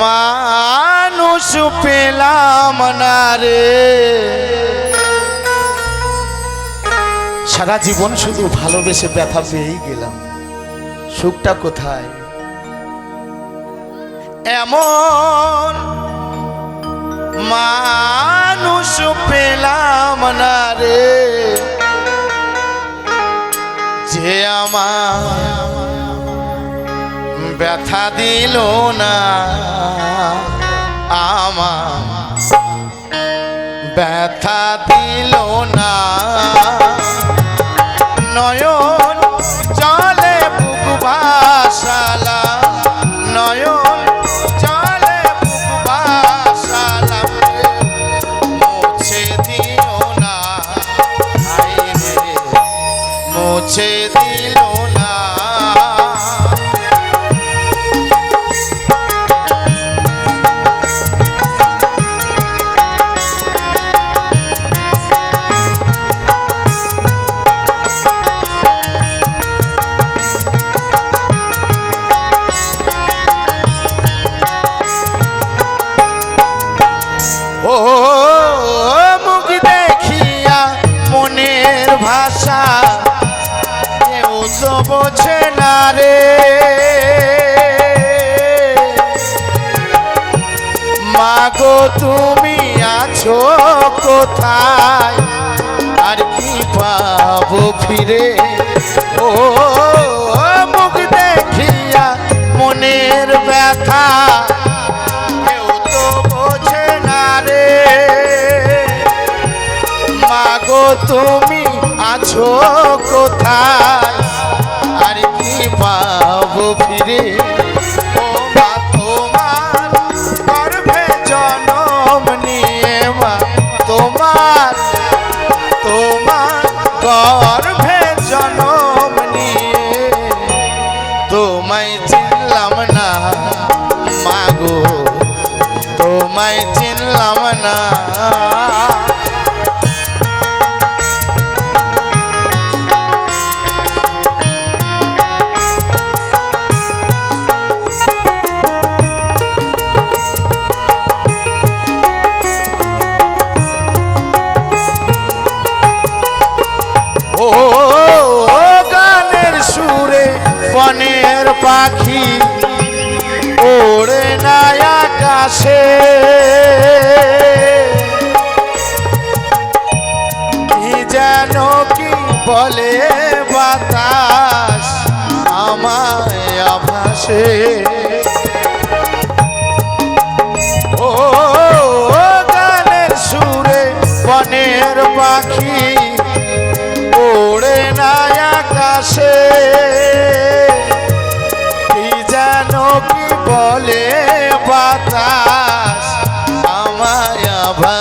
মানুষ পেলাম না রে। সারা জীবন শুধু ভালোবেসে ব্যথা পেয়েই গেলাম। সুখটা কোথায়? এমন মানুষ পেলাম না রে। যে আমার ব্যথা দিল না আমার। ব্যথা দিল না ভাষা, কেউ তো বোঝে না রে। মাগো, তুমি আছো কোথায়? আর কি পাবো ফিরে? ও, মুখ দেখিয়া মনের ব্যথা, কেউ তো বোঝে না রে। মাগো, তুমি আছো কোথায়? আর কি পাবো ফিরে? ও মা তোমার গর্ভে জনম নিয়ে তোমার তোমার গর্ভে জনম নিয়ে। তোমায় চিনলাম না মাগো তোমায় চিনলাম ওড়ে না আকাশে। যেন কি বলে বাতাস আমায় আভাসে।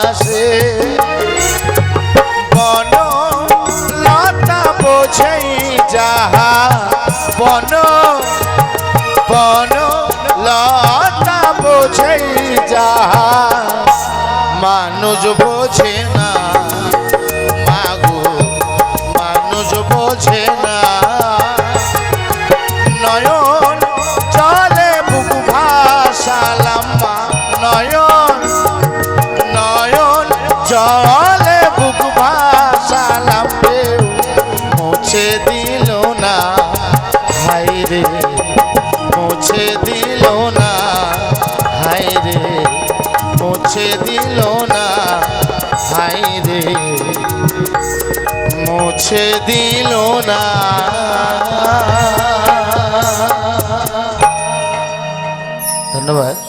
ভাসে বন লতা বোঝাই যাহা বন বন লতা বোঝাই যাহা। মানুষ বোঝে না চলে বুক ভাসালাম মুছে দিল না। হাই রে, মুছে দিল না। হাই রে, মুছে দিল না। হাই রে, মুছে দিল না। ধন্যবাদ।